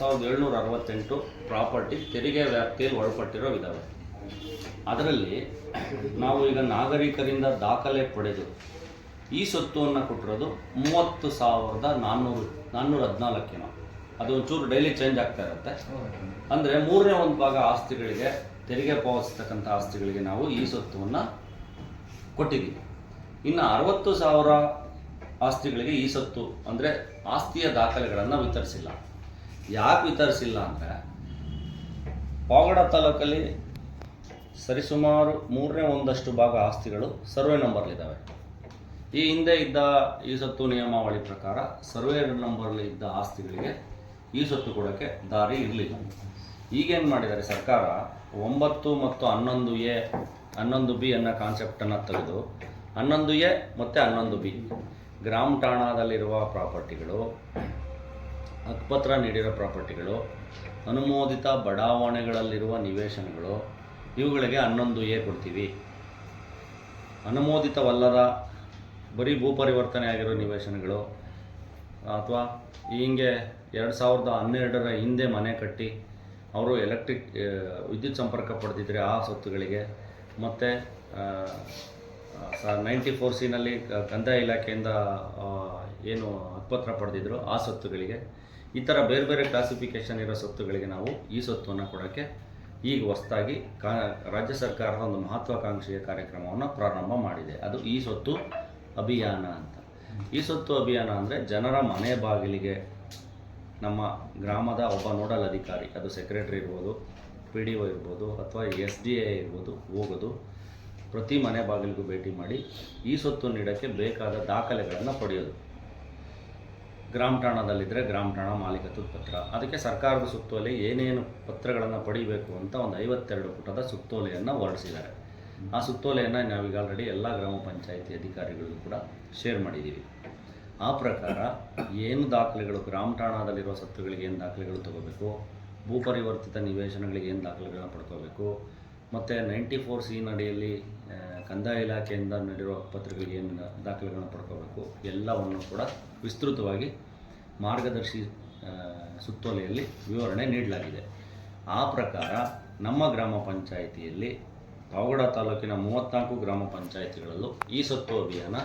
ಸಾವಿರದ ಏಳ್ನೂರ ಅರವತ್ತೆಂಟು ಪ್ರಾಪರ್ಟಿ ತೆರಿಗೆ ವ್ಯಾಪ್ತಿಯಲ್ಲಿ ಒಳಪಟ್ಟಿರೋ ವಿಧಾನ. ಅದರಲ್ಲಿ ನಾವು ಈಗ ನಾಗರಿಕರಿಂದ ದಾಖಲೆ ಪಡೆದು ಈ ಸ್ವತ್ತುವನ್ನು ಕೊಟ್ಟಿರೋದು ಮೂವತ್ತು ಸಾವಿರದ ನಾನ್ನೂರು ನಾನ್ನೂರ ಹದಿನಾಲ್ಕೇನೋ ಅದು ಒಂಚೂರು ಡೈಲಿ ಚೇಂಜ್ ಆಗ್ತಾ ಇರುತ್ತೆ. ಅಂದರೆ ಮೂರನೇ ಒಂದು ಭಾಗ ಆಸ್ತಿಗಳಿಗೆ, ತೆರಿಗೆ ಪಾವತಿಸ್ತಕ್ಕಂಥ ಆಸ್ತಿಗಳಿಗೆ ನಾವು ಈ ಸ್ವತ್ತುವನ್ನು ಕೊಟ್ಟಿದ್ದೀವಿ. ಇನ್ನು ಅರವತ್ತು ಸಾವಿರ ಆಸ್ತಿಗಳಿಗೆ ಈ ಸೊತ್ತು ಅಂದರೆ ಆಸ್ತಿಯ ದಾಖಲೆಗಳನ್ನು ವಿತರಿಸಿಲ್ಲ. ಯಾಕೆ ವಿತರಿಸಿಲ್ಲ ಅಂದರೆ ಪಾವಗಡ ತಾಲೂಕಲ್ಲಿ ಸರಿಸುಮಾರು ಮೂರನೇ ಒಂದಷ್ಟು ಭಾಗ ಆಸ್ತಿಗಳು ಸರ್ವೆ ನಂಬರ್ಲಿದ್ದಾವೆ. ಈ ಹಿಂದೆ ಇದ್ದ ಈ ಸತ್ತು ನಿಯಮಾವಳಿ ಪ್ರಕಾರ ಸರ್ವೆ ನಂಬರ್ಲಿ ಇದ್ದ ಆಸ್ತಿಗಳಿಗೆ ಈ ಸೊತ್ತು ಕೊಡೋಕ್ಕೆ ದಾರಿ ಇರಲಿಲ್ಲ. ಈಗೇನು ಮಾಡಿದ್ದಾರೆ ಸರ್ಕಾರ? ಒಂಬತ್ತು ಮತ್ತು ಹನ್ನೊಂದು ಎ, ಹನ್ನೊಂದು ಬಿ ಅನ್ನೋ ಕಾನ್ಸೆಪ್ಟನ್ನು ತೆಗೆದು ಹನ್ನೊಂದು ಎ ಮತ್ತು ಹನ್ನೊಂದು ಬಿ ಗ್ರಾಮ ಠಾಣದಲ್ಲಿರುವ ಪ್ರಾಪರ್ಟಿಗಳು ಹಕ್ಕುಪತ್ರ ನೀಡಿರೋ ಪ್ರಾಪರ್ಟಿಗಳು, ಅನುಮೋದಿತ ಬಡಾವಣೆಗಳಲ್ಲಿರುವ ನಿವೇಶನಗಳು, ಇವುಗಳಿಗೆ ಹನ್ನೊಂದು ಎ ಕೊಡ್ತೀವಿ. ಅನುಮೋದಿತವಲ್ಲದ ಬರೀ ಭೂ ಪರಿವರ್ತನೆ ಆಗಿರೋ ನಿವೇಶನಗಳು, ಅಥವಾ ಹೀಗೆ ಎರಡು ಸಾವಿರದ ಹನ್ನೆರಡರ ಹಿಂದೆ ಮನೆ ಕಟ್ಟಿ ಅವರು ಎಲೆಕ್ಟ್ರಿಕ್ ವಿದ್ಯುತ್ ಸಂಪರ್ಕ ಪಡೆದಿದ್ರೆ ಆ ಸ್ವತ್ತುಗಳಿಗೆ, ಮತ್ತು ನೈಂಟಿ ಫೋರ್ ಸಿನಲ್ಲಿ ಕಂದಾಯ ಇಲಾಖೆಯಿಂದ ಏನು ಹಕ್ಕುಪತ್ರ ಪಡೆದಿದ್ರು ಆ ಸ್ವತ್ತುಗಳಿಗೆ ಈ ಥರ ಬೇರೆ ಬೇರೆ ಕ್ಲಾಸಿಫಿಕೇಷನ್ ಇರೋ ಸ್ವತ್ತುಗಳಿಗೆ ನಾವು ಈ ಸ್ವತ್ತನ್ನು ಕೊಡೋಕ್ಕೆ ಈಗ ಹೊಸದಾಗಿ ಕಾ, ರಾಜ್ಯ ಸರ್ಕಾರದ ಒಂದು ಮಹತ್ವಾಕಾಂಕ್ಷೆಯ ಕಾರ್ಯಕ್ರಮವನ್ನು ಪ್ರಾರಂಭ ಮಾಡಿದೆ. ಅದು ಈ ಸ್ವತ್ತು ಅಭಿಯಾನ ಅಂತ. ಈ ಸ್ವತ್ತು ಅಭಿಯಾನ ಅಂದರೆ ಜನರ ಮನೆ ಬಾಗಿಲಿಗೆ ನಮ್ಮ ಗ್ರಾಮದ ಒಬ್ಬ ನೋಡಲ್ ಅಧಿಕಾರಿ, ಅದು ಸೆಕ್ರೆಟರಿ ಇರ್ಬೋದು ಪಿ ಡಿ ಒ ಇರ್ಬೋದು, ಅಥವಾ ಎಸ್ ಡಿ ಎ ಇರ್ಬೋದು, ಹೋಗೋದು, ಪ್ರತಿ ಮನೆ ಬಾಗಿಲಿಗೂ ಭೇಟಿ ಮಾಡಿ ಈ ಸ್ವತ್ತು ನೀಡೋಕ್ಕೆ ಬೇಕಾದ ದಾಖಲೆಗಳನ್ನು ಪಡೆಯೋದು. ಗ್ರಾಮ ಠಾಣದಲ್ಲಿದ್ದರೆ ಗ್ರಾಮ ಠಾಣ ಮಾಲೀಕತ್ವದ ಪತ್ರ. ಅದಕ್ಕೆ ಸರ್ಕಾರದ ಸುತ್ತೋಲೆ ಏನೇನು ಪತ್ರಗಳನ್ನು ಪಡಿಬೇಕು ಅಂತ ಒಂದು ಐವತ್ತೆರಡು ಪುಟದ ಸುತ್ತೋಲೆಯನ್ನು ಹೊರಡಿಸಿದ್ದಾರೆ. ಆ ಸುತ್ತೋಲೆಯನ್ನು ನಾವೀಗ ಆಲ್ರೆಡಿ ಎಲ್ಲ ಗ್ರಾಮ ಪಂಚಾಯಿತಿ ಅಧಿಕಾರಿಗಳಿಗೂ ಕೂಡ ಶೇರ್ ಮಾಡಿದ್ದೀವಿ ಆ ಪ್ರಕಾರ ಏನು ದಾಖಲೆಗಳು, ಗ್ರಾಮ ಠಾಣದಲ್ಲಿರುವ ಸತ್ತುಗಳಿಗೆ ಏನು ದಾಖಲೆಗಳು ತಗೋಬೇಕು ಭೂ ಪರಿವರ್ತಿತ ನಿವೇಶನಗಳಿಗೆ ಏನು ದಾಖಲೆಗಳನ್ನ ಪಡ್ಕೋಬೇಕು, ಮತ್ತು ನೈಂಟಿ ಫೋರ್ ಸಿ ನಡಿಯಲ್ಲಿ ಕಂದಾಯ ಇಲಾಖೆಯಿಂದ ನೀಡಿರೋ ಪತ್ರಗಳಿಗೆ ಏನು ದಾಖಲೆಗಳನ್ನು ಪಡ್ಕೋಬೇಕು, ಎಲ್ಲವನ್ನು ಕೂಡ ವಿಸ್ತೃತವಾಗಿ ಮಾರ್ಗದರ್ಶಿ ಸುತ್ತೋಲೆಯಲ್ಲಿ ವಿವರಣೆ ನೀಡಲಾಗಿದೆ. ಆ ಪ್ರಕಾರ ನಮ್ಮ ಗ್ರಾಮ ಪಂಚಾಯಿತಿಯಲ್ಲಿ ಪಾವಗಡ ತಾಲೂಕಿನ ಮೂವತ್ತ್ನಾಲ್ಕು ಗ್ರಾಮ ಪಂಚಾಯಿತಿಗಳಲ್ಲೂ ಈ ಸೊತ್ತು ಅಭಿಯಾನ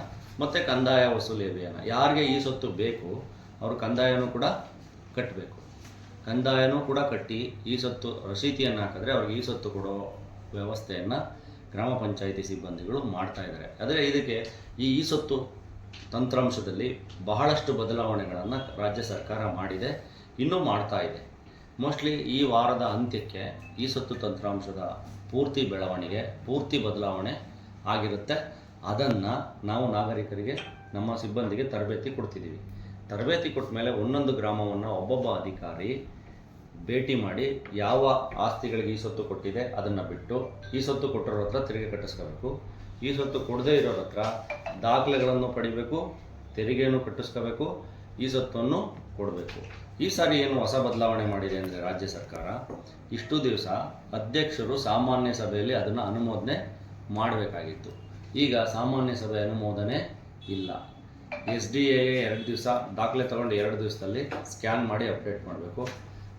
ಮತ್ತು ಕಂದಾಯ ವಸೂಲಿ ಅಭಿಯಾನ, ಯಾರಿಗೆ ಈ ಸೊತ್ತು ಬೇಕು ಅವರು ಕಂದಾಯನೂ ಕೂಡ ಕಟ್ಟಬೇಕು ಕಂದಾಯನೂ ಕೂಡ ಕಟ್ಟಿ ಈ ಸೊತ್ತು ರಸೀತಿಯನ್ನು ಹಾಕಿದ್ರೆ ಅವ್ರಿಗೆ ಈ ಸೊತ್ತು ಕೊಡೋ ವ್ಯವಸ್ಥೆಯನ್ನು ಗ್ರಾಮ ಪಂಚಾಯಿತಿ ಸಿಬ್ಬಂದಿಗಳು ಮಾಡ್ತಾ ಇದ್ದಾರೆ. ಆದರೆ ಇದಕ್ಕೆ ಈ ಈ ಸೊತ್ತು ತಂತ್ರಾಂಶದಲ್ಲಿ ಬಹಳಷ್ಟು ಬದಲಾವಣೆಗಳನ್ನು ರಾಜ್ಯ ಸರ್ಕಾರ ಮಾಡಿದೆ, ಇನ್ನೂ ಮಾಡ್ತಾ ಇದೆ. ಮೋಸ್ಟ್ಲಿ ಈ ವಾರದ ಅಂತ್ಯಕ್ಕೆ ಈ ಸೊತ್ತು ತಂತ್ರಾಂಶದ ಪೂರ್ತಿ ಬೆಳವಣಿಗೆ, ಪೂರ್ತಿ ಬದಲಾವಣೆ ಆಗಿರುತ್ತೆ. ಅದನ್ನು ನಾವು ನಾಗರಿಕರಿಗೆ, ನಮ್ಮ ಸಿಬ್ಬಂದಿಗೆ ತರಬೇತಿ ಕೊಡ್ತಿದ್ದೀವಿ. ತರಬೇತಿ ಕೊಟ್ಟ ಮೇಲೆ ಒಂದೊಂದು ಗ್ರಾಮವನ್ನು ಒಬ್ಬೊಬ್ಬ ಅಧಿಕಾರಿ ಭೇಟಿ ಮಾಡಿ ಯಾವ ಆಸ್ತಿಗಳಿಗೆ ಈ ಸೊತ್ತು ಕೊಟ್ಟಿದೆ ಅದನ್ನು ಬಿಟ್ಟು ಈ ಸೊತ್ತು ಕೊಟ್ಟಿರೋ ಹತ್ರ ತೆರಿಗೆ ಕಟ್ಟಿಸ್ಕೋಬೇಕು. ಈ ಸೊತ್ತು ಕೊಡದೇ ಇರೋರ ಹತ್ರ ದಾಖಲೆಗಳನ್ನು ಪಡಿಬೇಕು, ತೆರಿಗೆಯನ್ನು ಕಟ್ಟಿಸ್ಕೋಬೇಕು, ಈ ಸೊತ್ತನ್ನು ಕೊಡಬೇಕು. ಈ ಸಾರಿ ಏನು ಹೊಸ ಬದಲಾವಣೆ ಮಾಡಿದೆ ಅಂದರೆ ರಾಜ್ಯ ಸರ್ಕಾರ? ಇಷ್ಟು ದಿವಸ ಅಧ್ಯಕ್ಷರು ಸಾಮಾನ್ಯ ಸಭೆಯಲ್ಲಿ ಅದನ್ನು ಅನುಮೋದನೆ ಮಾಡಬೇಕಾಗಿತ್ತು. ಈಗ ಸಾಮಾನ್ಯ ಸಭೆ ಅನುಮೋದನೆ ಇಲ್ಲ. ಎಸ್ ಡಿ ಎ ಎರಡು ದಿವಸ ದಾಖಲೆ ತಗೊಂಡು ಎರಡು ದಿವಸದಲ್ಲಿ ಸ್ಕ್ಯಾನ್ ಮಾಡಿ ಅಪ್ಡೇಟ್ ಮಾಡಬೇಕು.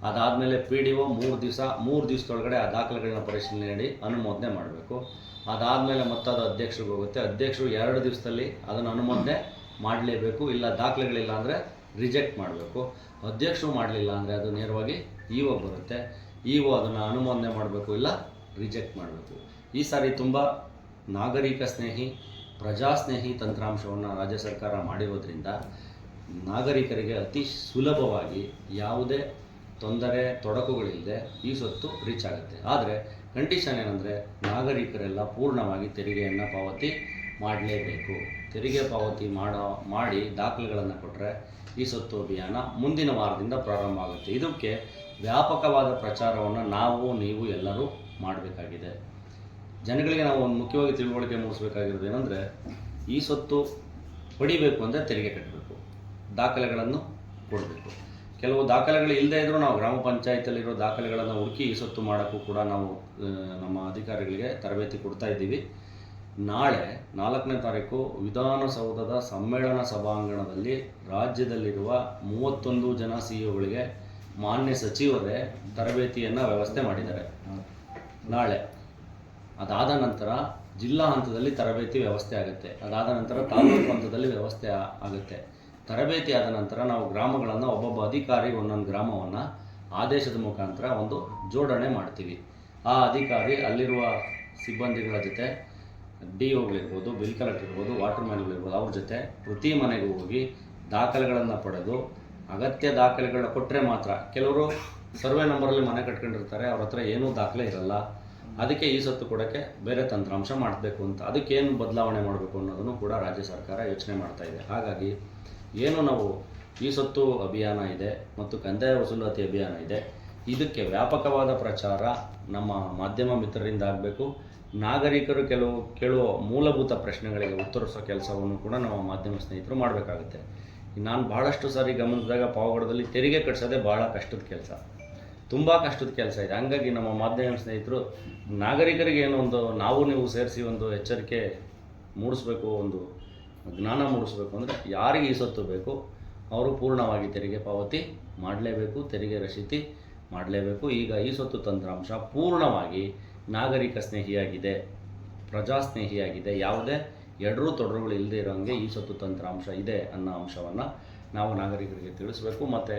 ಅದಾದಮೇಲೆ ಪಿ ಡಿ ಒ ಮೂರು ದಿವಸ, ಮೂರು ದಿವಸದೊಳಗಡೆ ಆ ದಾಖಲೆಗಳನ್ನ ಪರಿಶೀಲನೆ ಮಾಡಿ ಅನುಮೋದನೆ ಮಾಡಬೇಕು. ಅದಾದಮೇಲೆ ಮತ್ತದು ಅಧ್ಯಕ್ಷರಿಗೆ ಹೋಗುತ್ತೆ. ಅಧ್ಯಕ್ಷರು ಎರಡು ದಿವಸದಲ್ಲಿ ಅದನ್ನು ಅನುಮೋದನೆ ಮಾಡಲೇಬೇಕು. ಇಲ್ಲ ದಾಖಲೆಗಳಿಲ್ಲ ಅಂದರೆ ರಿಜೆಕ್ಟ್ ಮಾಡಬೇಕು. ಅಧ್ಯಕ್ಷರು ಮಾಡಲಿಲ್ಲ ಅಂದರೆ ಅದು ನೇರವಾಗಿ ಇ ಒ ಬರುತ್ತೆ. ಇ ಒ ಅದನ್ನು ಅನುಮೋದನೆ ಮಾಡಬೇಕು, ಇಲ್ಲ ರಿಜೆಕ್ಟ್ ಮಾಡಬೇಕು. ಈ ಸಾರಿ ತುಂಬ ನಾಗರಿಕ ಸ್ನೇಹಿ, ಪ್ರಜಾಸ್ನೇಹಿ ತಂತ್ರಾಂಶವನ್ನು ರಾಜ್ಯ ಸರ್ಕಾರ ಮಾಡಿರೋದ್ರಿಂದ ನಾಗರಿಕರಿಗೆ ಅತಿ ಸುಲಭವಾಗಿ ಯಾವುದೇ ತೊಂದರೆ, ತೊಡಕುಗಳಿಲ್ಲದೆ ಈ ಸ್ವತ್ತು ರೀಚ್ ಆಗುತ್ತೆ. ಆದರೆ ಕಂಡೀಷನ್ ಏನಂದರೆ ನಾಗರಿಕರೆಲ್ಲ ಪೂರ್ಣವಾಗಿ ತೆರಿಗೆಯನ್ನು ಪಾವತಿ ಮಾಡಲೇಬೇಕು. ತೆರಿಗೆ ಪಾವತಿ ಮಾಡೋ, ಮಾಡಿ ದಾಖಲೆಗಳನ್ನು ಕೊಟ್ಟರೆ ಈ ಸ್ವತ್ತು ಅಭಿಯಾನ ಮುಂದಿನ ವಾರದಿಂದ ಪ್ರಾರಂಭ ಆಗುತ್ತೆ. ಇದಕ್ಕೆ ವ್ಯಾಪಕವಾದ ಪ್ರಚಾರವನ್ನು ನಾವು, ನೀವು ಎಲ್ಲರೂ ಮಾಡಬೇಕಾಗಿದೆ. ಜನಗಳಿಗೆ ನಾವು ಒಂದು ಮುಖ್ಯವಾಗಿ ತಿಳುವಳಿಕೆ ಮೂಡಿಸಬೇಕಾಗಿರೋದು ಏನಂದರೆ ಈ ಸ್ವತ್ತು ಪಡಿಬೇಕು ಅಂದರೆ ತೆರಿಗೆ ಕಟ್ಟಬೇಕು. ದಾಖಲೆಗಳನ್ನು ಕೊಡಬೇಕು. ಕೆಲವು ದಾಖಲೆಗಳು ಇಲ್ಲದೇ ಇದ್ದರೂ ನಾವು ಗ್ರಾಮ ಪಂಚಾಯತಿಯಲ್ಲಿರೋ ದಾಖಲೆಗಳನ್ನು ಹುಡುಕಿ ಸೊತ್ತು ಮಾಡೋಕ್ಕೂ ಕೂಡ ನಾವು ನಮ್ಮ ಅಧಿಕಾರಿಗಳಿಗೆ ತರಬೇತಿ ಕೊಡ್ತಾ ಇದ್ದೀವಿ. ನಾಳೆ ನಾಲ್ಕನೇ ತಾರೀಕು ವಿಧಾನಸೌಧದ ಸಮ್ಮೇಳನ ಸಭಾಂಗಣದಲ್ಲಿ ರಾಜ್ಯದಲ್ಲಿರುವ ಮೂವತ್ತೊಂದು ಜನ ಸಿ ಇಒಗಳಿಗೆ ಮಾನ್ಯ ಸಚಿವರೇ ತರಬೇತಿಯನ್ನು ವ್ಯವಸ್ಥೆ ಮಾಡಿದ್ದಾರೆ. ನಾಳೆ ಅದಾದ ನಂತರ ಜಿಲ್ಲಾ ಹಂತದಲ್ಲಿ ತರಬೇತಿ ವ್ಯವಸ್ಥೆ ಆಗುತ್ತೆ. ಅದಾದ ನಂತರ ತಾಲೂಕು ಹಂತದಲ್ಲಿ ವ್ಯವಸ್ಥೆ ಆಗುತ್ತೆ. ತರಬೇತಿ ಆದ ನಂತರ ನಾವು ಗ್ರಾಮಗಳನ್ನು ಒಬ್ಬೊಬ್ಬ ಅಧಿಕಾರಿ ಒಂದೊಂದು ಗ್ರಾಮವನ್ನು ಆದೇಶದ ಮುಖಾಂತರ ಒಂದು ಜೋಡಣೆ ಮಾಡ್ತೀವಿ. ಆ ಅಧಿಕಾರಿ ಅಲ್ಲಿರುವ ಸಿಬ್ಬಂದಿಗಳ ಜೊತೆ, ಡಿ ಒಗಳಿರ್ಬೋದು ಬಿಲ್ ಕಲೆಕ್ಟರ್ ಇರ್ಬೋದು, ವಾಟರ್ ಮ್ಯಾನ್ಗಳಿರ್ಬೋದು ಅವ್ರ ಜೊತೆ ಪ್ರತಿ ಮನೆಗೂ ಹೋಗಿ ದಾಖಲೆಗಳನ್ನು ಪಡೆದು, ಅಗತ್ಯ ದಾಖಲೆಗಳನ್ನ ಕೊಟ್ಟರೆ ಮಾತ್ರ. ಕೆಲವರು ಸರ್ವೆ ನಂಬರಲ್ಲಿ ಮನೆ ಕಟ್ಕೊಂಡಿರ್ತಾರೆ, ಅವ್ರ ಹತ್ರ ಏನೂ ದಾಖಲೆ ಇರಲ್ಲ. ಅದಕ್ಕೆ ಈ ಸತ್ತು ಕೊಡೋಕ್ಕೆ ಬೇರೆ ತಂತ್ರಾಂಶ ಮಾಡಬೇಕು ಅಂತ. ಅದಕ್ಕೇನು ಬದಲಾವಣೆ ಮಾಡಬೇಕು ಅನ್ನೋದನ್ನು ಕೂಡ ರಾಜ್ಯ ಸರ್ಕಾರ ಯೋಚನೆ ಮಾಡ್ತಾ ಇದೆ. ಹಾಗಾಗಿ ಏನು ನಾವು ಈ ಸತ್ತು ಅಭಿಯಾನ ಇದೆ ಮತ್ತು ಕಂದಾಯ ವಸೂಲಾತಿ ಅಭಿಯಾನ ಇದೆ, ಇದಕ್ಕೆ ವ್ಯಾಪಕವಾದ ಪ್ರಚಾರ ನಮ್ಮ ಮಾಧ್ಯಮ ಮಿತ್ರರಿಂದ ಆಗಬೇಕು. ನಾಗರಿಕರು ಕೆಲವು ಕೇಳುವ ಮೂಲಭೂತ ಪ್ರಶ್ನೆಗಳಿಗೆ ಉತ್ತರಿಸೋ ಕೆಲಸವನ್ನು ಕೂಡ ನಮ್ಮ ಮಾಧ್ಯಮ ಸ್ನೇಹಿತರು ಮಾಡಬೇಕಾಗುತ್ತೆ. ನಾನು ಭಾಳಷ್ಟು ಸಾರಿ ಗಮನಿಸಿದಾಗ ಪಾವಗಡದಲ್ಲಿ ತೆರಿಗೆ ಕಟ್ಸೋದೇ ಭಾಳ ಕಷ್ಟದ ಕೆಲಸ. ತುಂಬ ಕಷ್ಟದ ಕೆಲಸ ಇದೆ. ಹಂಗಾಗಿ ನಮ್ಮ ಮಾಧ್ಯಮ ಸ್ನೇಹಿತರು, ನಾಗರಿಕರಿಗೆ ಏನೋ ಒಂದು ನಾವು ನೀವು ಸೇರಿಸಿ ಒಂದು ಎಚ್ಚರಿಕೆ ಮೂಡಿಸ್ಬೇಕು, ಒಂದು ಜ್ಞಾನ ಮೂಡಿಸಬೇಕು ಅಂದರೆ ಯಾರಿಗೆ ಈ ಸತ್ತು ಬೇಕು, ಅವರು ಪೂರ್ಣವಾಗಿ ತೆರಿಗೆ ಪಾವತಿ ಮಾಡಲೇಬೇಕು, ತೆರಿಗೆ ರಸೀತಿ ಮಾಡಲೇಬೇಕು. ಈಗ ಈ ಸತ್ತು ತಂತ್ರಾಂಶ ಪೂರ್ಣವಾಗಿ ನಾಗರಿಕ ಸ್ನೇಹಿಯಾಗಿದೆ, ಪ್ರಜಾಸ್ನೇಹಿಯಾಗಿದೆ. ಯಾವುದೇ ಎರಡರೂ ತೊಡರುಗಳು ಇಲ್ಲದೆ ಇರೋಂಗೆ ಈ ಸತ್ತು ತಂತ್ರಾಂಶ ಇದೆ ಅನ್ನೋ ಅಂಶವನ್ನು ನಾವು ನಾಗರಿಕರಿಗೆ ತಿಳಿಸಬೇಕು. ಮತ್ತು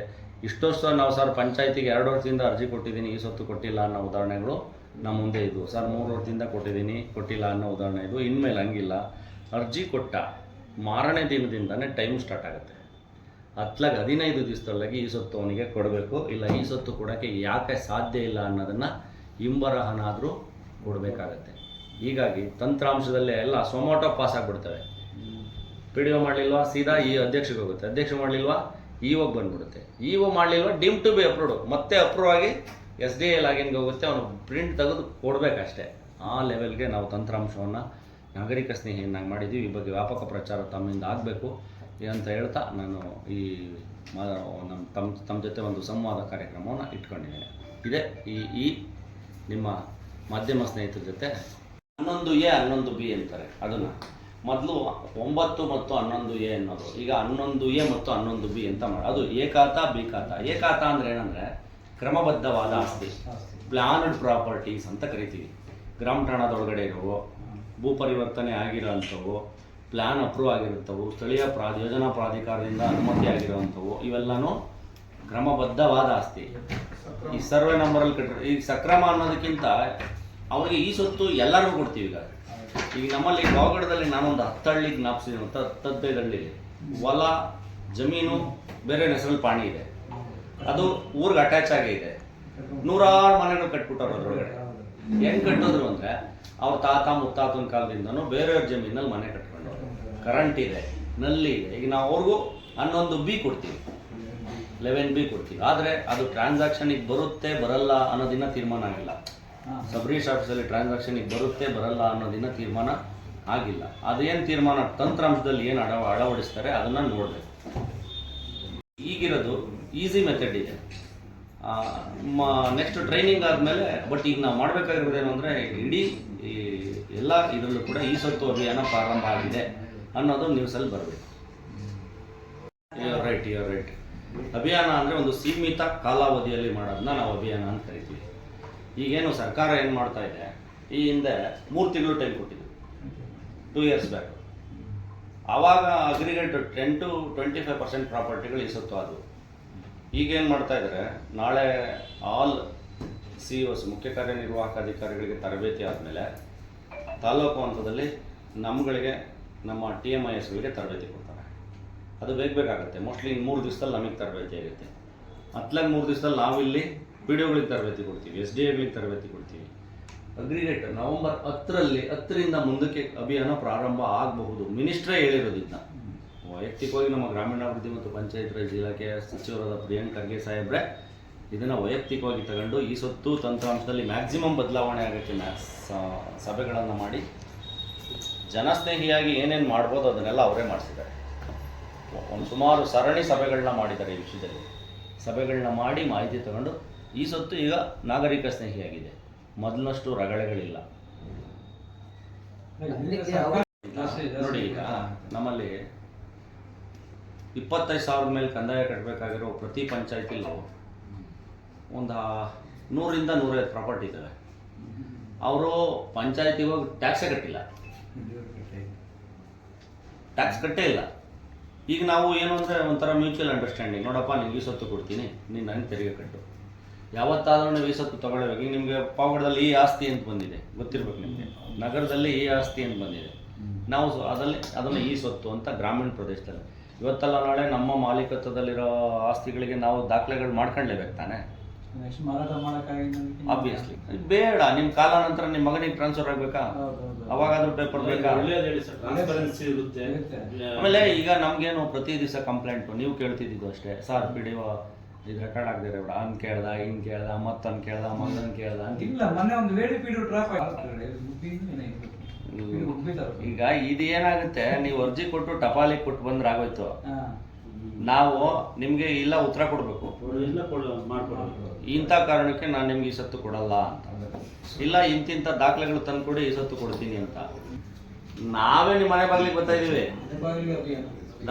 ಇಷ್ಟೊಷ್ಟು ನಾವು ಸರ್ ಪಂಚಾಯತಿಗೆ ಎರಡು ವರ್ಷದಿಂದ ಅರ್ಜಿ ಕೊಟ್ಟಿದ್ದೀನಿ, ಈ ಸತ್ತು ಕೊಟ್ಟಿಲ್ಲ ಅನ್ನೋ ಉದಾಹರಣೆಗಳು ನಮ್ಮ ಮುಂದೆ ಇದ್ವು. ಸರ್ ಮೂರು ವರ್ಷದಿಂದ ಕೊಟ್ಟಿದ್ದೀನಿ, ಕೊಟ್ಟಿಲ್ಲ ಅನ್ನೋ ಉದಾಹರಣೆ ಇದು ಇನ್ಮೇಲೆ ಹಂಗಿಲ್ಲ. ಅರ್ಜಿ ಕೊಟ್ಟ ಮಾರನೇ ದಿನದಿಂದನೇ ಟೈಮ್ ಸ್ಟಾರ್ಟ್ ಆಗುತ್ತೆ. ಹತ್ಲಾಗ ಹದಿನೈದು ದಿವಸದೊಳಗೆ ಈ ಸೊತ್ತು ಅವನಿಗೆ ಕೊಡಬೇಕು. ಇಲ್ಲ, ಈ ಸೊತ್ತು ಕೊಡೋಕ್ಕೆ ಯಾಕೆ ಸಾಧ್ಯ ಇಲ್ಲ ಅನ್ನೋದನ್ನು ಇಂಬರಹನಾದರೂ ಕೊಡಬೇಕಾಗತ್ತೆ. ಹೀಗಾಗಿ ತಂತ್ರಾಂಶದಲ್ಲೇ ಎಲ್ಲ ಸೊಮೋಟೋ ಪಾಸ್ ಆಗಿಬಿಡ್ತವೆ. ಪಿ ಡಿ ಒ ಮಾಡಲಿಲ್ವಾ? ಸೀದಾ ಈ ಅಧ್ಯಕ್ಷಗೆ ಹೋಗುತ್ತೆ. ಅಧ್ಯಕ್ಷ ಮಾಡಲಿಲ್ವಾ? ಇವಾಗ ಬಂದ್ಬಿಡುತ್ತೆ. ಇಒ ಮಾಡಲಿಲ್ವಾ? ಡಿಮ್ ಟು ಬಿ ಅಪ್ರೂವ್ಡ್ ಮತ್ತೆ ಅಪ್ರೂವ್ ಆಗಿ ಎಸ್ ಡಿ ಎ ಲಾಗಿನ್ಗೆ ಹೋಗುತ್ತೆ. ಅವನು ಪ್ರಿಂಟ್ ತೆಗೆದು ಕೊಡಬೇಕಷ್ಟೇ. ಆ ಲೆವೆಲ್ಗೆ ನಾವು ತಂತ್ರಾಂಶವನ್ನು ನಾಗರಿಕ ಸ್ನೇಹಿಯನ್ನಾಗಿ ಮಾಡಿದ್ದೀವಿ ಈ ಬಗ್ಗೆ ವ್ಯಾಪಕ ಪ್ರಚಾರ ತಮ್ಮಿಂದ ಆಗಬೇಕು ಅಂತ ಹೇಳ್ತಾ ನಾನು ಈ ನಮ್ಮ ತಮ್ಮ ತಮ್ಮ ಜೊತೆ ಒಂದು ಸಂವಾದ ಕಾರ್ಯಕ್ರಮವನ್ನು ಇಟ್ಕೊಂಡಿದ್ದೇನೆ. ಇದೇ ಈ ಈ ನಿಮ್ಮ ಮಾಧ್ಯಮ ಸ್ನೇಹಿತರ ಜೊತೆ ಹನ್ನೊಂದು ಎ ಹನ್ನೊಂದು ಬಿ ಅಂತಾರೆ ಅದನ್ನು. ಮೊದಲು ಒಂಬತ್ತು ಮತ್ತು ಹನ್ನೊಂದು ಎ ಅನ್ನೋದು. ಈಗ ಹನ್ನೊಂದು ಎ ಮತ್ತು ಹನ್ನೊಂದು ಬಿ ಅಂತ ಮಾಡಿ ಅದು ಏಕಾತ ಬಿ ಖಾತ ಏಕಾತ ಅಂದರೆ ಏನಂದ್ರೆ ಕ್ರಮಬದ್ಧವಾದ ಆಸ್ತಿ. ಪ್ಲಾನ್ಡ್ ಪ್ರಾಪರ್ಟೀಸ್ ಅಂತ ಕರಿತೀವಿ. ಗ್ರಾಮ ಠಾಣದೊಳಗಡೆ ಇರುವವು ಭೂ ಪರಿವರ್ತನೆ ಆಗಿರೋವಂಥವು ಪ್ಲಾನ್ ಅಪ್ರೂವ್ ಆಗಿರುತ್ತವು ಸ್ಥಳೀಯ ಪ್ರಾ ಯೋಜನಾ ಪ್ರಾಧಿಕಾರದಿಂದ ಅನುಮತಿ ಆಗಿರುವಂಥವು ಇವೆಲ್ಲನೂ ಕ್ರಮಬದ್ಧವಾದ ಆಸ್ತಿ. ಈ ಸರ್ವೆ ನಂಬರಲ್ಲಿ ಕಟ್ಟಿರೋ ಈಗ ಸಕ್ರಮ ಅನ್ನೋದಕ್ಕಿಂತ ಅವರಿಗೆ ಈ ಸೊತ್ತು ಎಲ್ಲರಿಗೂ ಕೊಡ್ತೀವಿ ಈಗ. ಈಗ ನಮ್ಮಲ್ಲಿ ಕಾವಗಡದಲ್ಲಿ ನಾನೊಂದು ಹತ್ತು ಹಳ್ಳಿಗೆ ಜ್ಞಾಪಿಸಿದ್ದೀನಿ ಹತ್ತು ಹತ್ತೈದು ಹೊಲ ಜಮೀನು ಬೇರೆ ಹೆಸರಲ್ಲಿ ಪಾಣಿ ಇದೆ. ಅದು ಊರಿಗೆ ಅಟ್ಯಾಚ್ ಆಗಿದೆ ಇದೆ. ನೂರಾರು ಮನೆಗಳು ಕಟ್ಬಿಟ್ಟವ್ರು ಹೆಂಗ್ ಕಟ್ಟಿದ್ರು ಅಂದ್ರೆ ಅವ್ರ ತಾತ ಮುತ್ತಾತನ ಕಾಲದಿಂದನೂ ಬೇರೆಯವ್ರ ಜಮೀನಲ್ಲಿ ಮನೆ ಕಟ್ಕೊಂಡವ್ರು. ಕರೆಂಟ್ ಇದೆ ನಲ್ಲಿ ಇದೆ. ಈಗ ನಾವು ಅವ್ರಿಗೂ ಹನ್ನೊಂದು ಬಿ ಕೊಡ್ತೀವಿ. ಲೆವೆನ್ ಬಿ ಕೊಡ್ತೀವಿ. ಆದರೆ ಅದು ಟ್ರಾನ್ಸಾಕ್ಷನಿಗೆ ಬರುತ್ತೆ, ಬರಲ್ಲ ಅನ್ನೋದಿನ ತೀರ್ಮಾನ ಆಗಿಲ್ಲ. ಸಬ್ರೀಶ್ ಆಫೀಸಲ್ಲಿ ಟ್ರಾನ್ಸಾಕ್ಷನಿಗೆ ಬರುತ್ತೆ, ಬರಲ್ಲ ಅನ್ನೋದಿನ ತೀರ್ಮಾನ ಆಗಿಲ್ಲ. ಅದೇನು ತೀರ್ಮಾನ, ತಂತ್ರಾಂಶದಲ್ಲಿ ಏನು ಅಳ ಅಳವಡಿಸ್ತಾರೆ ಅದನ್ನು ನೋಡಬೇಕು. ಈಗಿರೋದು ಈಸಿ ಮೆಥಡ್ ಇದೆ. ನೆಕ್ಸ್ಟ್ ಟ್ರೈನಿಂಗ್ ಆದಮೇಲೆ ಬಟ್ ಈಗ ನಾವು ಮಾಡಬೇಕಾಗಿರೋದು ಏನು ಅಂದರೆ, ಇಡೀ, ಈ, ಎಲ್ಲ ಇದರಲ್ಲೂ ಕೂಡ ಈ ಸತ್ತು ಅಭಿಯಾನ ಪ್ರಾರಂಭ ಆಗಿದೆ ಅನ್ನೋದು ನ್ಯೂಸಲ್ಲಿ ಬರಬೇಕು. ರೈಟ್ ಯೋ ರೈಟ್ ಅಭಿಯಾನ ಅಂದರೆ ಒಂದು ಸೀಮಿತ ಕಾಲಾವಧಿಯಲ್ಲಿ ಮಾಡೋದನ್ನ ನಾವು ಅಭಿಯಾನ ಅಂತ ಕರಿತೀವಿ. ಈಗೇನು ಸರ್ಕಾರ ಏನು ಮಾಡ್ತಾ ಇದೆ, ಈ ಹಿಂದೆ ಮೂರು ತಿಂಗಳು ಟೈಮ್ ಕೊಟ್ಟಿದ್ದು ಟೂ ಇಯರ್ಸ್ ಬ್ಯಾಕ್ ಆವಾಗ aggregate ten to twenty five percent ಪ್ರಾಪರ್ಟಿಗಳು ಈ ಸತ್ತು ಆದವು. ಈಗೇನು ಮಾಡ್ತಾ ಇದ್ದಾರೆ ನಾಳೆ ಆಲ್ ಸಿ ಒಸ್ ಮುಖ್ಯ ಕಾರ್ಯನಿರ್ವಾಹಕ ಅಧಿಕಾರಿಗಳಿಗೆ ತರಬೇತಿ ಆದಮೇಲೆ ತಾಲೂಕು ಹಂತದಲ್ಲಿ ನಮ್ಗಳಿಗೆ, ನಮ್ಮ ಟಿ ಎಂ ಐ ಎಸ್ಗಳಿಗೆ ತರಬೇತಿ ಕೊಡ್ತಾರೆ. ಅದು ಬೇಗ ಬೇಕಾಗುತ್ತೆ ಮೋಸ್ಟ್ಲಿ ಇನ್ನು ಮೂರು ದಿವಸದಲ್ಲಿ ನಮಗೆ ತರಬೇತಿ ಆಗುತ್ತೆ. ಹತ್ಲಾಗ ಮೂರು ದಿವಸದಲ್ಲಿ ನಾವಿಲ್ಲಿ ಪಿ ಡಿ ಒಗಳಿಗೆ ತರಬೇತಿ ಕೊಡ್ತೀವಿ ಎಸ್ ಡಿ ಎಗಳಿಗೆ ತರಬೇತಿ ಕೊಡ್ತೀವಿ. ಅಗ್ರಿಗೇಟ್ ನವೆಂಬರ್ ಹತ್ತರಲ್ಲಿ ಹತ್ತರಿಂದ ಮುಂದಕ್ಕೆ ಅಭಿಯಾನ ಪ್ರಾರಂಭ ಆಗಬಹುದು. ಮಿನಿಸ್ಟ್ರೇ ಹೇಳಿರೋದಿದ್ದ ವೈಯಕ್ತಿಕವಾಗಿ ನಮ್ಮ ಗ್ರಾಮೀಣಾಭಿವೃದ್ಧಿ ಮತ್ತು ಪಂಚಾಯತ್ ರಾಜ್ ಇಲಾಖೆಯ ಸಚಿವರಾದ ಪ್ರಿಯಾಂಕ್ ಖರ್ಗೆ ಸಾಹೇಬ್ರೆ ಇದನ್ನು ವೈಯಕ್ತಿಕವಾಗಿ ತಗೊಂಡು ಈ ಸೊತ್ತು ತಂತ್ರಾಂಶದಲ್ಲಿ ಮ್ಯಾಕ್ಸಿಮಮ್ ಬದಲಾವಣೆ ಆಗೋಕ್ಕೆ ಮ್ಯಾಕ್ಸ್ ಸಭೆಗಳನ್ನು ಮಾಡಿ ಜನಸ್ನೇಹಿಯಾಗಿ ಏನೇನು ಮಾಡ್ಬೋದು ಅದನ್ನೆಲ್ಲ ಅವರೇ ಮಾಡಿಸಿದ್ದಾರೆ. ಒಂದು ಸುಮಾರು ಸರಣಿ ಸಭೆಗಳನ್ನ ಮಾಡಿದ್ದಾರೆ ಈ ವಿಷಯದಲ್ಲಿ. ಸಭೆಗಳನ್ನ ಮಾಡಿ ಮಾಹಿತಿ ತಗೊಂಡು ಈ ಸೊತ್ತು ಈಗ ನಾಗರಿಕ ಸ್ನೇಹಿಯಾಗಿದೆ. ಮೊದಲಷ್ಟು ರಗಳೆಗಳಿಲ್ಲ. ನೋಡಿ ಈಗ ನಮ್ಮಲ್ಲಿ ಇಪ್ಪತ್ತೈದು ಸಾವಿರದ ಮೇಲೆ ಕಂದಾಯ ಕಟ್ಟಬೇಕಾಗಿರೋ ಪ್ರತಿ ಪಂಚಾಯತಿಲೂ ಒಂದು ನೂರಿಂದ ನೂರೈವತ್ತು ಪ್ರಾಪರ್ಟಿ ಇದ್ದಾವೆ ಅವರು ಪಂಚಾಯತಿಗೆ ಹೋಗಿ ಟ್ಯಾಕ್ಸೇ ಕಟ್ಟಿಲ್ಲ. ಟ್ಯಾಕ್ಸ್ ಕಟ್ಟೇ ಇಲ್ಲ. ಈಗ ನಾವು ಏನು ಅಂದರೆ ಒಂಥರ ಮ್ಯೂಚುವಲ್ ಅಂಡರ್ಸ್ಟ್ಯಾಂಡಿಂಗ್ ನೋಡಪ್ಪ ನಿಮ್ಗೆ ಈ ಸೊತ್ತು ಕೊಡ್ತೀನಿ ನೀನು ನನಗೆ ತೆರಿಗೆ ಕಟ್ಟು. ಯಾವತ್ತಾದರೂ ನೀವು ಈ ಸೊತ್ತು ತೊಗೊಳ್ಬೇಕು ಈಗ ನಿಮಗೆ ಪಾವಗಡದಲ್ಲಿ ಈ ಆಸ್ತಿ ಅಂತ ಬಂದಿದೆ. ಗೊತ್ತಿರ್ಬೇಕು ನಿಮಗೆ. ನಗರದಲ್ಲಿ ಈ ಆಸ್ತಿ ಅಂತ ಬಂದಿದೆ. ನಾವು ಅದರಲ್ಲಿ ಅದನ್ನು ಈ ಸೊತ್ತು ಅಂತ ಗ್ರಾಮೀಣ ಪ್ರದೇಶದಲ್ಲಿ. ಇವತ್ತಲ್ಲ ನಾಳೆ ನಮ್ಮ ಮಾಲೀಕತ್ವದಲ್ಲಿರೋ ಆಸ್ತಿಗಳಿಗೆ ನಾವು ದಾಖಲೆಗಳು ಮಾಡ್ಕೊಳ್ಳೇಬೇಕು ತಾನೆ? ನೆಕ್ಸ್ಟ್ ಮಾರಾಟ ಮಾಡೋಕ್ಕಾಗಿ ಆಬ್ವಿಯಸ್ಲಿ ಬೇಡ ನಿಮ್ಮ ಕಾಲಾನಂತರ ನಿಮ್ಮ ಮಗನಿಗೆ ಟ್ರಾನ್ಸ್ಫರ್ ಆಗಬೇಕಾ? ಅವಾಗಾದ್ರೂ ಪೇಪರ್ ಬೇಕಾ? ಒಳ್ಳೇದು ಹೇಳಿ ಸರ್ ಟ್ರಾನ್ಸ್ಪರೆನ್ಸಿ ಇರುತ್ತೆ. ಆಮೇಲೆ ಈಗ ನಮ್ಗೇನು ಪ್ರತಿ ದಿವಸ ಕಂಪ್ಲೇಂಟು ನೀವು ಕೇಳ್ತಿದ್ದು ಅಷ್ಟೇ. ಸರ್ ಪಿ ಡಿ ಇದು ರೆಕಾರ್ಡ್ ಆಗದೇ ಬಿಡ ಅಂತ ಕೇಳ್ದ ಹಿಂಗೆ ಕೇಳ್ದ ಮತ್ತೊಂದು ಕೇಳ್ದ ಮಗನ್ ಕೇಳ್ದ ಅಂತ ಇಲ್ಲ ಮೊನ್ನೆ ಒಂದು ಲೇಡಿ ಪೀಡು ಡ್ರಾಪ್ ಈಗ ಇದು ಏನಾಗುತ್ತೆ ನೀವು ಅರ್ಜಿ ಕೊಟ್ಟು ಟಪಾಲಿ ಕೊಟ್ಟು ಬಂದ್ರೆ ಆಗೋಯ್ತು. ನಾವು ನಿಮ್ಗೆ ಇಲ್ಲ ಉತ್ತರ ಕೊಡಬೇಕು. ಇಂಥ ಕಾರಣಕ್ಕೆ ನಾನು ನಿಮ್ಗೆ ಈ ಸತ್ತು ಕೊಡಲ್ಲ ಅಂತ. ಇಲ್ಲ ಇಂತಿಂಥ ದಾಖಲೆಗಳು ತಂದ್ಕೊಡಿ ಈ ಸತ್ತು ಕೊಡ್ತೀನಿ ಅಂತ. ನಾವೇ ನಿಮ್ಮ ಮನೆ ಬಾಗಿಲಿಗೆ ಬರ್ತಾ ಇದೀವಿ.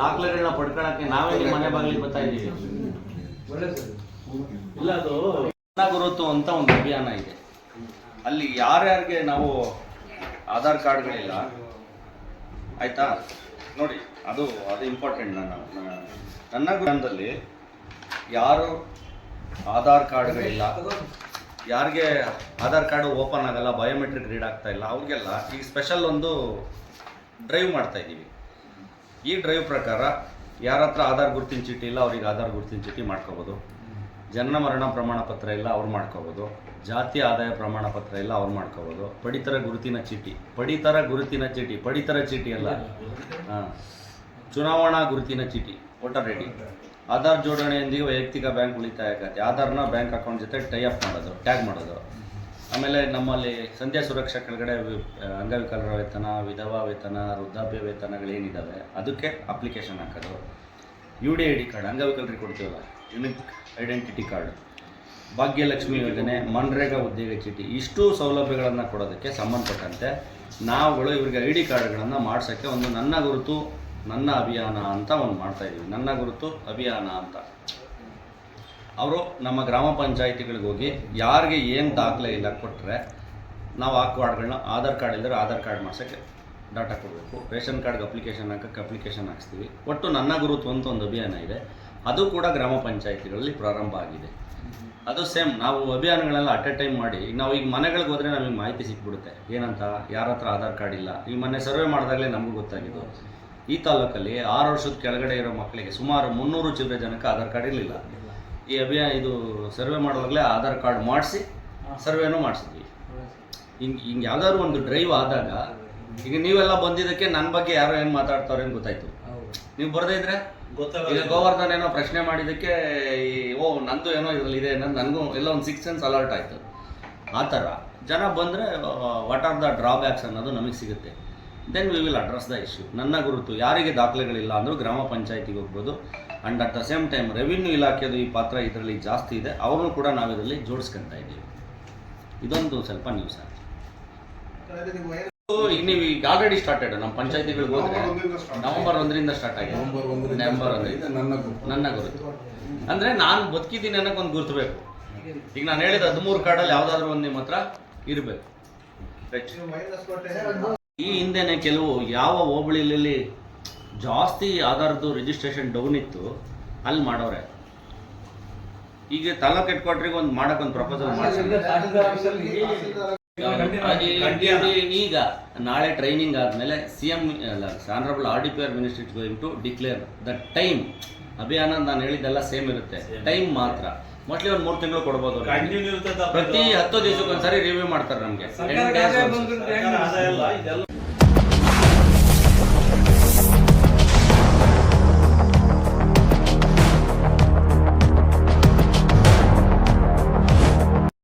ದಾಖಲೆಗಳನ್ನ ಪಡ್ಕೊಳಕ್ಕೆ ನಾವೇ ನಿಮ್ಮ ಮನೆ ಬಾಗಿಲಿಗೆ ಬರ್ತಾ ಇದೀವಿ. ಇಲ್ಲ ಅದು ಗುರುತು ಅಂತ ಒಂದು ಅಭಿಯಾನ ಇದೆ. ಅಲ್ಲಿ ಯಾರ್ಯಾರಿಗೆ ನಾವು ಆಧಾರ್ ಕಾರ್ಡ್ಗಳಿಲ್ಲ. ಆಯ್ತಾ? ನೋಡಿ, ಅದು ಅದು ಇಂಪಾರ್ಟೆಂಟ್ ನನ್ನ ನನ್ನ- ಗ್ರಾಮದಲ್ಲಿ ಯಾರು ಆಧಾರ್ ಕಾರ್ಡ್ಗಳಿಲ್ಲ, ಯಾರಿಗೆ ಆಧಾರ್ ಕಾರ್ಡು ಓಪನ್ ಆಗಲ್ಲ ಬಯೋಮೆಟ್ರಿಕ್ ರೀಡ್ ಆಗ್ತಾ ಇಲ್ಲ, ಅವ್ರಿಗೆಲ್ಲ ಈಗ ಸ್ಪೆಷಲ್ ಒಂದು ಡ್ರೈವ್ ಮಾಡ್ತಾ ಇದ್ದೀವಿ. ಈ ಡ್ರೈವ್ ಪ್ರಕಾರ ಯಾರ ಹತ್ರ ಆಧಾರ್ ಗುರುತಿನ ಚೀಟಿ ಇಲ್ಲ, ಅವ್ರಿಗೆ ಆಧಾರ್ ಗುರುತಿನ ಚೀಟಿ ಮಾಡ್ಕೋಬೋದು. ಜನನ ಮರಣ ಪ್ರಮಾಣ ಪತ್ರ ಇಲ್ಲ ಅವ್ರು ಮಾಡ್ಕೋಬೋದು. ಜಾತಿ ಆದಾಯ ಪ್ರಮಾಣ ಪತ್ರ ಇಲ್ಲ ಅವ್ರು ಮಾಡ್ಕೋಬೋದು. ಪಡಿತರ ಗುರುತಿನ ಚೀಟಿ, ಪಡಿತರ ಗುರುತಿನ ಚೀಟಿ, ಪಡಿತರ ಚೀಟಿ ಅಲ್ಲ ಚುನಾವಣಾ ಗುರುತಿನ ಚೀಟಿ ವೋಟರ್ ಐ ಡಿ ಆಧಾರ್ ಜೋಡಣೆಯೊಂದಿಗೆ ವೈಯಕ್ತಿಕ ಬ್ಯಾಂಕ್ ಉಳಿತಾಯ ಖಾತೆ, ಆಧಾರ್ನ ಬ್ಯಾಂಕ್ ಅಕೌಂಟ್ ಜೊತೆ ಟೈ ಅಪ್ ಮಾಡೋದು ಟ್ಯಾಗ್ ಮಾಡೋದು. ಆಮೇಲೆ ನಮ್ಮಲ್ಲಿ ಸಂಧ್ಯಾ ಸುರಕ್ಷಾ ಕೆಳಗಡೆ ಅಂಗವಿಕಲರ ವೇತನ, ವಿಧವಾ ವೇತನ, ವೃದ್ಧಾಪ್ಯ ವೇತನಗಳೇನಿದ್ದಾವೆ ಅದಕ್ಕೆ ಅಪ್ಲಿಕೇಶನ್ ಹಾಕೋದು. U D I D card ಅಂಗವಿಕಲರಿಗೆ ಕೊಡ್ತೀವಲ್ಲ ಯುನಿಕ್ ಐಡೆಂಟಿಟಿ ಕಾರ್ಡ್ ಭಾಗ್ಯಲಕ್ಷ್ಮಿ ಯೋಜನೆ, ಮನ್ರೇಗಾ ಉದ್ಯೋಗ ಚೀಟಿ, ಇಷ್ಟು ಸೌಲಭ್ಯಗಳನ್ನು ಕೊಡೋದಕ್ಕೆ ಸಂಬಂಧಪಟ್ಟಂತೆ ನಾವುಗಳು ಇವರಿಗೆ ಐ ಡಿ ಕಾರ್ಡ್ಗಳನ್ನು ಮಾಡಿಸೋಕ್ಕೆ ಒಂದು ನನ್ನ ಗುರುತು, ನನ್ನ ಅಭಿಯಾನ ಅಂತ ಒಂದು ಮಾಡ್ತಾ ಇದ್ದೀವಿ ನನ್ನ ಗುರುತು, ಅಭಿಯಾನ ಅಂತ. ಅವರು ನಮ್ಮ ಗ್ರಾಮ ಪಂಚಾಯಿತಿಗಳಿಗೆ ಹೋಗಿ ಯಾರಿಗೆ ಏನು ದಾಖಲೆ ಇಲ್ಲ ಕೊಟ್ಟರೆ ನಾವು ಆ ಕಾರ್ಡ್ಗಳನ್ನ ಆಧಾರ್ ಕಾರ್ಡ್ ಇಲ್ಲದ್ರೆ ಆಧಾರ್ ಕಾರ್ಡ್ ಮಾಡ್ಸೋಕ್ಕೆ ಡಾಟಾ ಕೊಡಬೇಕು. ರೇಷನ್ ಕಾರ್ಡ್ಗೆ ಅಪ್ಲಿಕೇಶನ್ ಹಾಕಕ್ಕೆ ಅಪ್ಲಿಕೇಶನ್ ಹಾಕ್ಸ್ತೀವಿ. ಒಟ್ಟು ನನ್ನ ಗುರುತು ಅಂತ ಒಂದು ಅಭಿಯಾನ ಇದೆ. ಅದು ಕೂಡ ಗ್ರಾಮ ಪಂಚಾಯಿತಿಗಳಲ್ಲಿ ಪ್ರಾರಂಭ ಆಗಿದೆ. ಅದು ಸೇಮ್, ನಾವು ಅಭಿಯಾನಗಳೆಲ್ಲ ಅಟ್ ಎ ಟೈಮ್ ಮಾಡಿ, ನಾವು ಈಗ ಮನೆಗಳಿಗೆ ಹೋದರೆ ನಮಗೆ ಮಾಹಿತಿ ಸಿಕ್ಬಿಡುತ್ತೆ. ಏನಂತ? ಯಾರ ಹತ್ರ ಆಧಾರ್ ಕಾರ್ಡ್ ಇಲ್ಲ. ಈ ಮೊನ್ನೆ ಸರ್ವೆ ಮಾಡಿದಾಗಲೇ ನಮಗೂ ಗೊತ್ತಾಗಿದ್ದು. ಈ ತಾಲೂಕಲ್ಲಿ ಆರು ವರ್ಷದ ಕೆಳಗಡೆ ಇರೋ ಮಕ್ಕಳಿಗೆ ಸುಮಾರು ಮುನ್ನೂರು ಚಿಲ್ಲರೆ ಜನಕ್ಕೆ ಆಧಾರ್ ಕಾರ್ಡ್ ಇರಲಿಲ್ಲ. ಈ ಅಭಿಯಾನ, ಇದು ಸರ್ವೆ ಮಾಡುವಾಗಲೇ ಆಧಾರ್ ಕಾರ್ಡ್ ಮಾಡಿಸಿ, ಸರ್ವೆನೂ ಮಾಡಿಸಿದ್ವಿ. ಹಿಂಗೆ ಹಿಂಗೆ ಯಾವುದಾದ್ರು ಒಂದು ಡ್ರೈವ್ ಆದಾಗ ಈಗ ನೀವೆಲ್ಲ ಬಂದಿದ್ದಕ್ಕೆ ನನ್ನ ಬಗ್ಗೆ ಯಾರೋ ಏನು ಮಾತಾಡ್ತಾರೆ ಅಂತ ಗೊತ್ತಾಯ್ತು? ನೀವು ಬರದೇ ಇದ್ರೆ? ಈಗ ಗೊತ್ತಾಗಲ್ಲ ಗೋವರ್ಧನ್ ಏನೋ ಪ್ರಶ್ನೆ ಮಾಡಿದ್ದಕ್ಕೆ ಈ ಓ ನಂದು ಏನೋ ಇದ್ರಲ್ಲಿ ಇದೆ ಅನ್ನೋದು ನನಗೂ ಎಲ್ಲ ಒಂದು ಸಿಕ್ಸ್ ಸೆನ್ಸ್ ಅಲರ್ಟ್ ಆಯಿತು. ಆ ಥರ. ಜನ ಬಂದರೆ ವಾಟ್ ಆರ್ ದ ಡ್ರಾಬ್ಯಾಕ್ಸ್ ಅನ್ನೋದು ನಮಗೆ ಸಿಗುತ್ತೆ. Then we will address the issue ನನ್ನ ಗುರುತು ಯಾರಿಗೆ ದಾಖಲೆಗಳಿಲ್ಲ ಅಂದರೂ ಗ್ರಾಮ ಪಂಚಾಯತಿಗೆ ಹೋಗ್ಬೋದು. And at the same time revenue ಇಲಾಖೆದು ಈ ಪಾತ್ರ ಇದರಲ್ಲಿ ಜಾಸ್ತಿ ಇದೆ. ಅವ್ರನ್ನೂ ಕೂಡ ನಾವು ಇದರಲ್ಲಿ ಜೋಡಿಸ್ಕೊಂತ ಇದ್ದೀವಿ. ಇದೊಂದು ಸ್ವಲ್ಪ ನ್ಯೂಸ್ ಆಯ್ತು ಈಗ ನೀವು ಈಗ ಆಲ್ರೆಡಿ ಸ್ಟಾರ್ಟೆಡ್ ನಮ್ಮ ಪಂಚಾಯತಿಗಳಿಗೆ ಹೋದ್ರೆ ನವೆಂಬರ್ ಒಂದರಿಂದ ಸ್ಟಾರ್ಟ್ ಆಗಿದೆ ನವೆಂಬರ್ ಒಂದರಿಂದ ನವೆಂಬರ್ ಒಂದರಿಂದ ನನ್ನ ಗುರುತು. ನನ್ನ ಗುರುತು ಅಂದ್ರೆ ನಾನು ಬದುಕಿದ್ದೀನಿ ಅನ್ನೋಕೆ ಒಂದು ಗುರುತು ಬೇಕು ಈಗ ನಾನು ಹೇಳಿದ ಹದಿಮೂರು ಕಾರ್ಡಲ್ಲಿ ಯಾವ್ದಾದ್ರು ಒಂದು ನಿಮ್ಮ ಹತ್ರ ಇರಬೇಕು ಈ ಹಿಂದೆನೆ ಕೆಲವು ಯಾವ ಹೋಬಳಿಲಿ ಜಾಸ್ತಿ ಆಧಾರದ್ದು ರಿಜಿಸ್ಟ್ರೇಷನ್ ಡೌನ್ ಇತ್ತು ಅಲ್ಲಿ ಮಾಡೋರೆ ಈಗ ತಾಲೂಕು ಹೆಡ್ ಕ್ವಾರ್ಟರ್ಗೆ ಒಂದು ಮಾಡಕ್ ಒಂದು ಪ್ರಪೋಸಲ್ ಈಗ ನಾಳೆ ಟ್ರೈನಿಂಗ್ ಆದಮೇಲೆ C M honourable R D P R ministry going to declare the time ಅಭಿಯಾನ ನಾನು ಹೇಳಿದ್ದೆಲ್ಲ ಸೇಮ್ ಇರುತ್ತೆ. ಟೈಮ್ ಮಾತ್ರ. ಮೋಸ್ಟ್ಲಿ ಒಂದು ಮೂರು ತಿಂಗಳು ಕೊಡ್ಬೋದು ಪ್ರತಿ ಹತ್ತು ದಿವಸಕ್ಕೊಂದ್ಸರಿ ರಿವ್ಯೂ ಮಾಡ್ತಾರೆ ನಮಗೆ.